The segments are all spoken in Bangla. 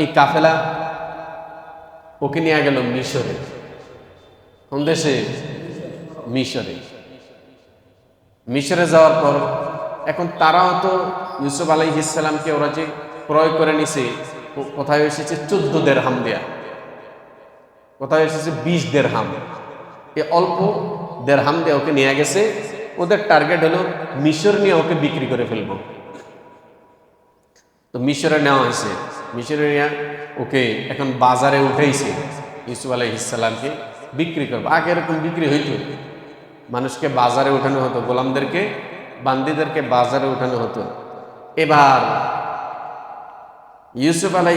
এই কাফেলা ওকে নিয়ে গেল মিশরে। কোন দেশে? মিশরে। মিশরে যাওয়ার পর এখন তারাও তো ইউসুফ আলাই ইসলামকে ওরা যে ক্রয় করে নিছে কোথায় এসেছে? চোদ্দ দের হাম দেয়া। কোথায় এসেছে? বিশ দের হাম এ অল্প দের হাম দিয়ে ওকে নিয়ে গেছে। ওদের টার্গেট হলো মিশর নিয়ে ওকে বিক্রি করে ফেলব। তো মিশরে নেওয়া হয়েছে। মিশরে নিয়ে ওকে এখন বাজারে উঠেইছে, ইউসুফ আলাই ইসলামকে বিক্রি করব। আগে এরকম বিক্রি হইতো। মানুষকে বাজারে উঠানো হতো, গোলামদেরকে, বান্দিদেরকে বাজারে উঠানো হতো। এবার ইউসুফ আলাই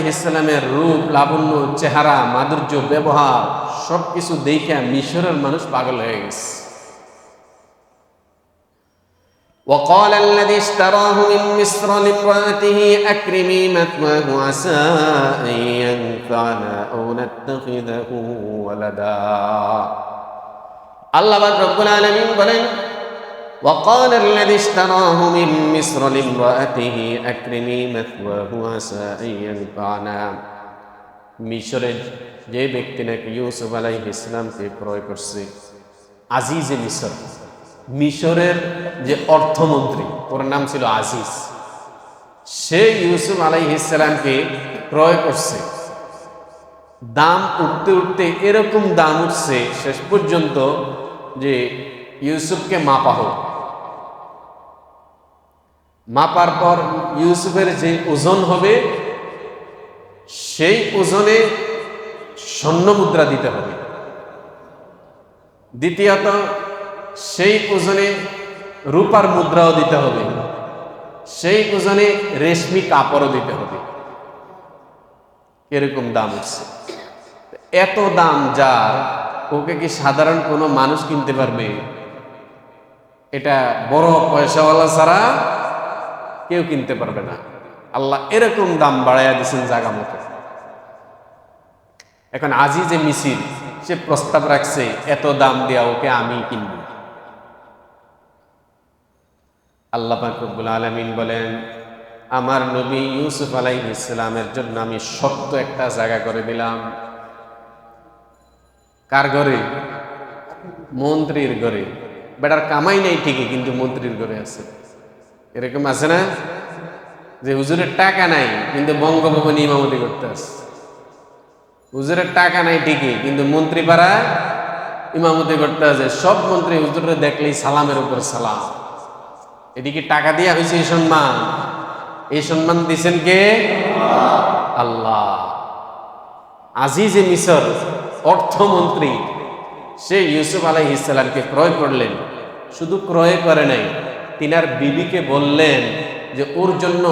রূপ, লাবণ্য, চেহারা, মাধুর্য, ব্যবহার সব কিছু দেখে মিশরের মানুষ পাগল হয়ে গেছে। وقال الذي اشتراه من مصر لامرأته أكرمي مثواه عسى أن ينفعنا أو نتخذه ولدا الله رب العالمين بلن وقال الذي اشتراه من مصر لامرأته أكرمي مثواه عسى أن ينفعنا মিশরের যে ব্যক্তি নাকি ইউসুফ আলাই ইসলামকে ক্রয় করছে আজিজে মিশর মিশরের যে অর্থমন্ত্রী, ওর নাম ছিল আজিজ। সে ইউসুফ আলাই ইসলামকে ক্রয় করছে। দাম উঠতে উঠতে এরকম দাম উঠছে শেষ পর্যন্ত যে ইউসুফকে মাপা হোক মাপার পর ইউসুফের যে ওজন হবে, সেই ওজনে স্বর্ণ মুদ্রা দিতে হবে। দ্বিতীয়ত সেই ওজনে রূপার মুদ্রাও দিতে হবে। সেই ওজনে রেশমি কাপড়ও দিতে হবে। এরকম দাম উঠছে এত দাম যার, ওকে কি সাধারণ কোনো মানুষ কিনতে পারবে? এটা বড় পয়সাওয়ালা ছাড়া কেউ কিনতে পারবে না। আল্লাহ এরকম দাম বাড়াইয়া দিয়েছেন জাগা মতো। এখন আজি যে মিছিল, সে প্রস্তাব রাখছে, এত দাম দেওয়া ওকে আমি কিনব। আল্লাহ পাকুল আলমিন বলেন, আমার নবী ইউসুফ আলাই ইসলামের জন্য আমি শক্ত একটা জায়গা করে দিলাম। কার ঘরে? মন্ত্রীর ঘরে। বেটার কামাই নেই ঠিকই, কিন্তু মন্ত্রীর ঘরে আছে। এরকম আছে না? যে হুজুরের টাকা নাই, কিন্তু বঙ্গভবনে ইমামতি করতে আসছে হুজুরের টাকা নাই ঠিকই, কিন্তু মন্ত্রী পাড়া ইমামতি করতে আছে। সব মন্ত্রী হুজুরে দেখলেই সালামের উপর সালাম। এদিকে টাকা দিয়া হয়েছে এই সম্মান এই সম্মান দিছেন কে আল্লাহ আজিজে মিশর অর্থমন্ত্রী সে ইউসুফ আলাই ইসলামকে ক্রয় করলেন শুধু ক্রয় করে নাই তিনার বিবিকে বললেন যে ওর জন্য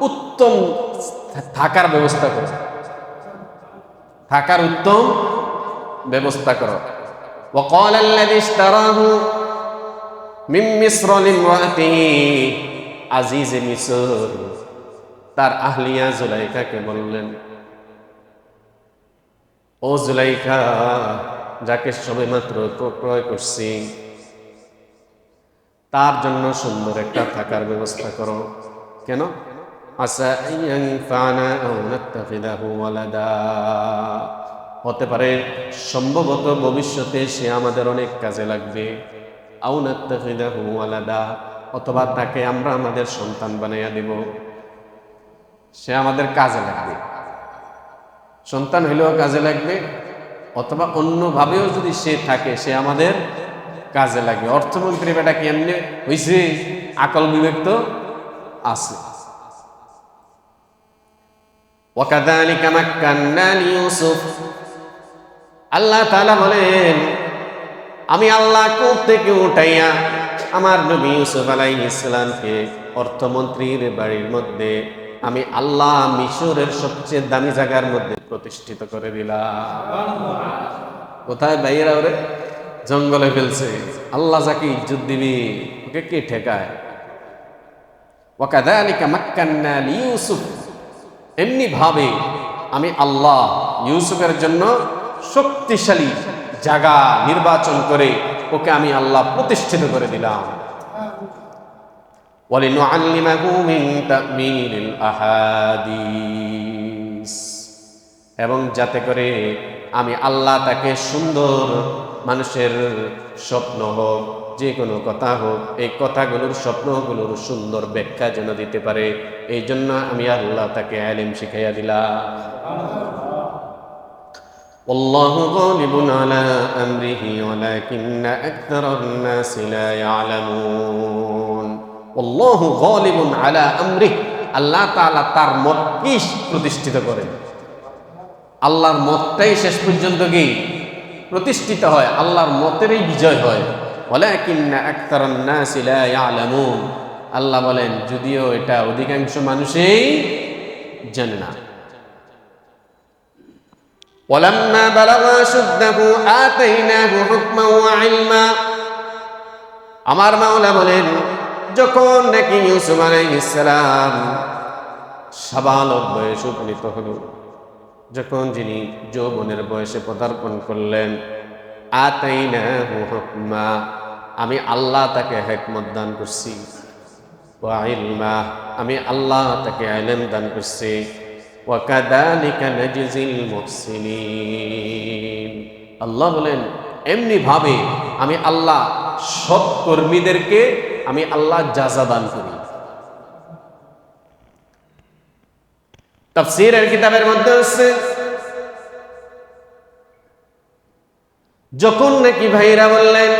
উত্তম থাকার ব্যবস্থা করো থাকার উত্তম ব্যবস্থা করো وقال الذي اشتراه আজিজে তার আহলিয়া জুলাইকাকে বললেন, ও জুলাইকা, যাকে সবে মাত্র ক্রয় করছি, তার জন্য সুন্দর একটা থাকার ব্যবস্থা করো। কেন? হতে পারে, সম্ভবত ভবিষ্যতে সে আমাদের অনেক কাজে লাগবে। আলাদা অথবা তাকে আমরা আমাদের সন্তান বানাইয়া দিব। সে আমাদের কাজে লাগবে। সন্তান হলেও কাজে লাগবে, অথবা অন্যভাবেও যদি সে থাকে, সে আমাদের কাজে লাগবে। অর্থমন্ত্রী বেটা কি এমনি হয়েছে আকল বিবেক তো আছে। আল্লাহ তাআলা বলেন আমি আল্লাহ কোপ থেকে উঠাইয়া আমার নবী ইউসুফ আলাইহিস সালামকে অর্থমন্ত্রীর বাড়ির মধ্যে আমি আল্লাহ মিশরের সবচেয়ে দামি জায়গার মধ্যে প্রতিষ্ঠিত করে দিলাম। কোথায় বাইরা ওরে? জঙ্গলে ফেলছে। আল্লাহ যাকে ইজ্জত দিবি, ওকে কে ঠেকায়? লিইউসুফ এমনি ভাবে আমি আল্লাহ ইউসুফের জন্য শক্তিশালী জায়গা নির্বাচন করে ওকে আমি আল্লাহ প্রতিষ্ঠিত করে দিলাম। এবং যাতে করে আমি আল্লাহ তাকে সুন্দর মানুষের স্বপ্ন হোক, যে কোনো কথা হোক, এই কথাগুলোর স্বপ্নগুলোর সুন্দর ব্যাখ্যা যেন দিতে পারে এই জন্য আমি আল্লাহ তাকে আলিম শিখাইয়া দিলাম। والله غالب على أمره ولكن أكثر الناس لا يعلمون والله غالب على أمره আল্লাহ তাআলা তার মতকেই প্রতিষ্ঠিত করেন আল্লাহর মতটাই শেষ পর্যন্ত কি প্রতিষ্ঠিত হয় আল্লাহর মতেরই বিজয় হয় ওয়ালাকিন্না আকতারান নাসি লা ইয়ালামুন আল্লাহ বলেন যদিও এটা অধিকাংশ মানুষই জানে না ولما بلغ أشده آتيناه حكما وعلما আমার মাওলা বলেন যখন নাকি ইউসুফ আলাইহিসসালাম সাবালক বয়সে উপনীত হল যখন যিনি যৌবনের বয়সে পদার্পণ করলেন আতাইনাহু হুকমা আমি আল্লাহ তাকে হেকমত দান করছি ওয়া ইলমা আমি আল্লাহ তাকে ইলম দান করছি আল্লাহ বলেন, এমনি ভাবে আমি আল্লাহ সৎ কর্মীদেরকে আমি আল্লাহ জাজা দান করি। তাফসীরের কিতাবের মধ্যে হচ্ছে যখন নাকি ভাইরা বললেন,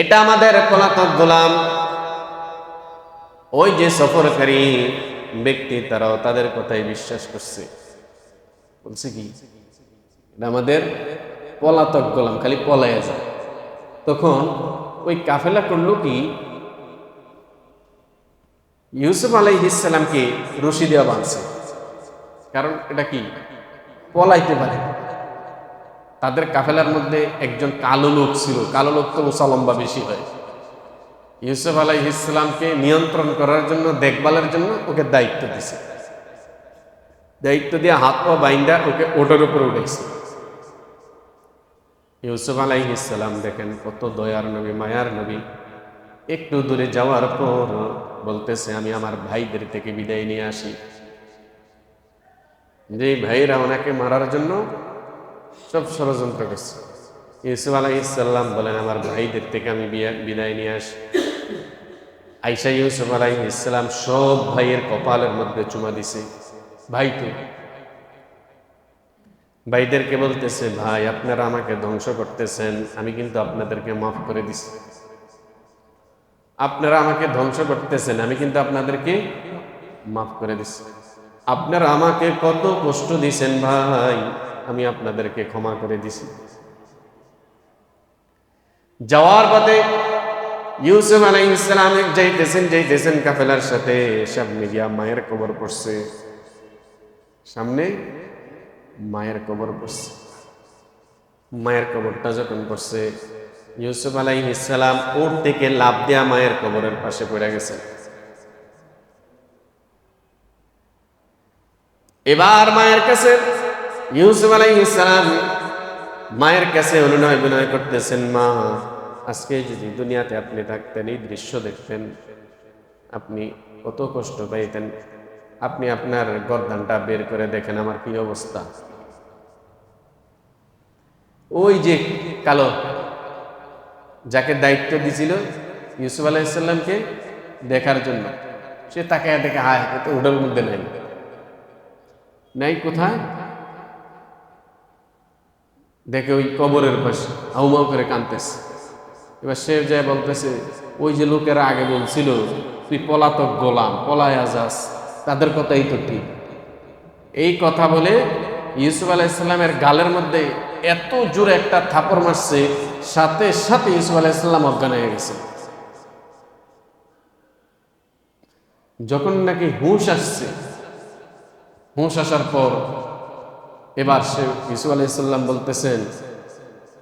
এটা আমাদের পলাতক গোলাম, ওই যে সফরকারী ব্যক্তি তারাও তাদের কথাই বিশ্বাস করছে। বলছে কি? আমাদের পলাতক গোলাম, খালি পলাইয়া যায়। তখন ওই কাফেলা করল কি? ইউসুফ আলাইহিসালামকে রশি দেওয়া বাঁধছে। কারণ এটা কি? পলাইতে পারে। তাদের কাফেলার মধ্যে একজন কালো লোক ছিল। কালো লোক তো উঁচা বেশি হয়। ইউসুফ আলাই ইসলামকে নিয়ন্ত্রণ করার জন্য, দেখভালের জন্য ওকে দায়িত্ব দিছে। দায়িত্ব দিয়ে হাত পা বাইন্দা ওকে ওটার উপরে উঠেছে। ইউসুফ আলাই ইসলাম দেখেন, কত দয়ার নবী, মায়ার নবী। একটু দূরে যাওয়ার পর বলতেছে, আমি আমার ভাইদের থেকে বিদায় নিয়ে আসি। যে ভাইরা ওনাকে মারার জন্য সব ষড়যন্ত্র করছে। ইউসুফ আলাইসাল্লাম বলেন, আমার ভাইদের থেকে আমি বিদায় নিয়ে আসি। আইসা ইউসুফ আলাইসাল্লাম সব ভাইয়ের কপালের মধ্যে চুমা দিছে, ভাই ভাইদেরকে বলতেছে, ভাই, আপনারা আমাকে ধ্বংস করতেছেন, আমি কিন্তু আপনাদেরকে মাফ করে দিছি। আপনারা আমাকে ধ্বংস করতেছেন, আমি কিন্তু আপনাদেরকে মাফ করে দিছি। আপনারা আমাকে কত কষ্ট দিছেন, ভাই, আমি আপনাদেরকে ক্ষমা করে দিছি। যাওয়ার পথে ইউসুফ আলাই ইসলাম যাইতেছেন যাইতেছেন কাফেলার সাথে। সামনে গিয়া মায়ের কবর পড়ছে। সামনে মায়ের কবর পড়ছে। মায়ের কবরটা যখন পড়ছে, ইউসুফ আলাই ইসলাম ওর থেকে লাভ দেয়া মায়ের কবরের পাশে পড়ে গেছে এবার মায়ের কাছে, ইউসুফ আলাই ইসলাম মায়ের কাছে অনুনয় বিনয় করতেছেন, মা আজকে যদি দুনিয়াতে আপনি থাকতেন, এই দৃশ্য দেখতেন, আপনি কত কষ্ট পাইতেন। আপনি আপনার গরদানটা বের করে দেখেন, আমার কি অবস্থা। ওই যে কালো, যাকে দায়িত্ব দিছিল ইউসুফ আলাইসাল্লামকে দেখার জন্য, সে তাকে দেখে, হায় তো উডের মধ্যে নাই। নাই কোথায়? দেখে ওই কবরের পাশে, হাউমাউ করে কানতেছে এবার সে যায় বলতেছে, ওই যে লোকেরা আগে বলছিল, তুই পলাতক গোলাম, পলায়া যাস, তাদের কথাই তো ঠিক। এই কথা বলে ইউসুফ আলাইসাল্লামের গালের মধ্যে এত জোরে একটা থাপড় মারছে, সাথে সাথে ইউসুফ আলাইসাল্লাম অজ্ঞান হয়ে গেছে। যখন নাকি হুঁশ আসছে, হুঁশ আসার পর এবার সে ইসু আলাইসাল্লাম বলতেছেন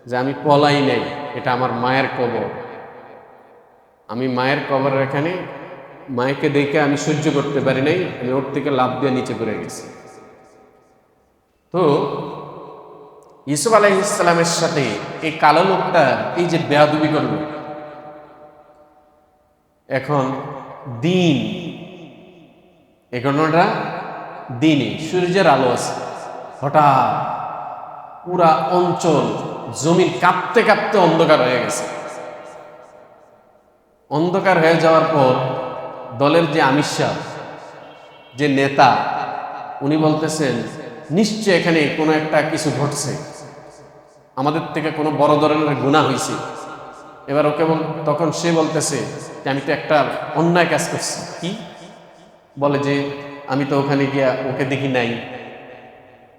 যে, আমি পলাই নেই। এটা আমার মায়ের কবর। আমি মায়ের কবরের এখানে, মায়েকে দেখে আমি সহ্য করতে পারি নাই, আমি ওর থেকে লাভ দিয়ে নিচে পড়ে গেছি। তো ইসুফ আলাইসালামের সাথে এই কালো লোকটা, এই যে বেয়াদুবি করল। এখন দিন, এই ঘটনাটা দিনে সূর্যের আলো আছে। হঠাৎ পুরা অঞ্চল জমিন কাঁপতে কাঁপতে অন্ধকার হয়ে গেছে। অন্ধকার হয়ে যাওয়ার পর দলের যে আমির যে নেতা, উনি বলতেছেন, নিশ্চয় এখানে কোনো একটা কিছু ঘটছে। আমাদের থেকে কোনো বড় ধরনের গুণা হয়েছে এবার ওকে বল, তখন সে বলতেছে যে, আমি তো একটা অন্যায় কাজ করছি। কি? বলে যে, আমি তো ওখানে গিয়া ওকে দেখি নাই।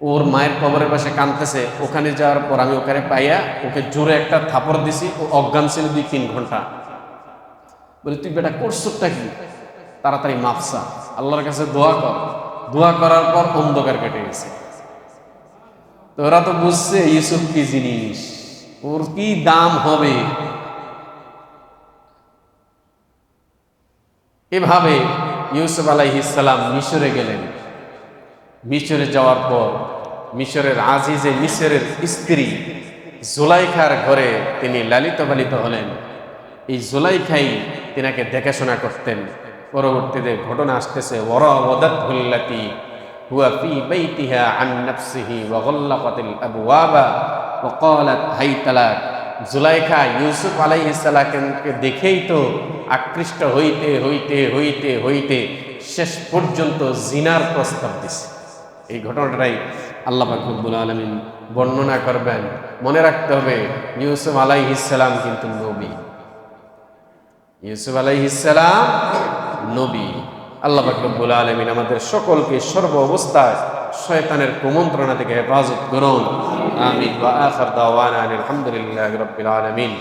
ওর মায়ের কবরের পাশে কাঁদতেছে, ওখানে যাওয়ার পর আমি ওখানে পাইয়া ওকে জোরে একটা থাপড় দিছি, ও অজ্ঞান ছিল দুই তিন ঘণ্টা। বলে, তুই বেটা করছোটা কি? তাড়াতাড়ি মাপসা আল্লাহর কাছে দোয়া কর। দোয়া করার পর অন্ধকার কেটে গেছে। তো ওরা তো বুঝছে, ইউসুফ কি জিনিস? ওর কি দাম হবে? এভাবে ইউসুফ আলাইহিসাল্লাম মিশরে গেলেন। মিশরে যাওয়ার পর মিশরের আজিজে মিশরের স্ত্রী জুলাইখার ঘরে তিনি লালিত পালিত হলেন। এই জুলাইখাই তিনাকে দেখাশোনা করতেন। পরবর্তীতে ঘটনা আসতেছে ওরা ওদাতুল্লাতি হুয়া ফি বাইতিহা আন নাফসিহি ওয়া ক্বালাত হাইতালাক জুলাইখা ইউসুফ আলাইহিস সালামকে দেখেই তো আকৃষ্ট হইতে হইতে হইতে হইতে শেষ পর্যন্ত জিনার প্রস্তাব দিছে। এই ঘটনাটাই আল্লাহ পাকুবুল আলমিন বর্ণনা করবেন। মনে রাখতে হবে, ইউসুফ আলাইহিসালাম কিন্তু নবী। ইউসুফ আলাইহিসালাম নবী। আল্লাহ পাকুবুল আলমিন আমাদের সকলকে সর্ব অবস্থায় শয়তানের কুমন্ত্রণা থেকে হেফাজত করুন। আমিন। আলহামদুলিল্লাহি রাব্বিল আলামিন।